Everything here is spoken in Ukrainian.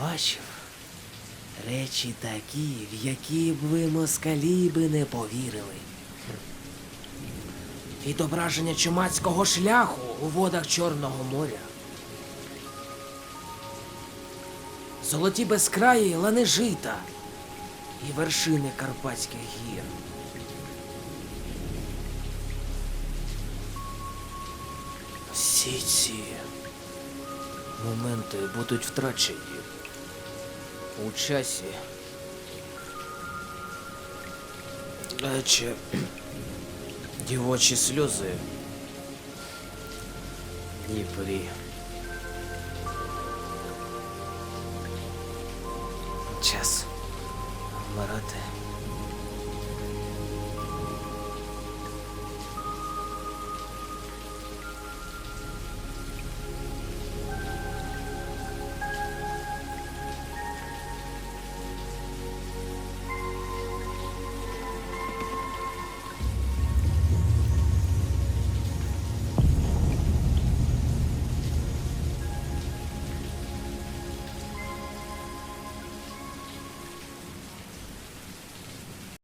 бачив речі такі, в які б ви москалі би не повірили. Відображення чумацького шляху у водах Чорного моря. Золоті безкраї лани жита і вершини Карпатських гір. Всі ці моменти будуть втрачені у часі. Е, Чи дівочі сльози в Дніпрі. Час вмирати.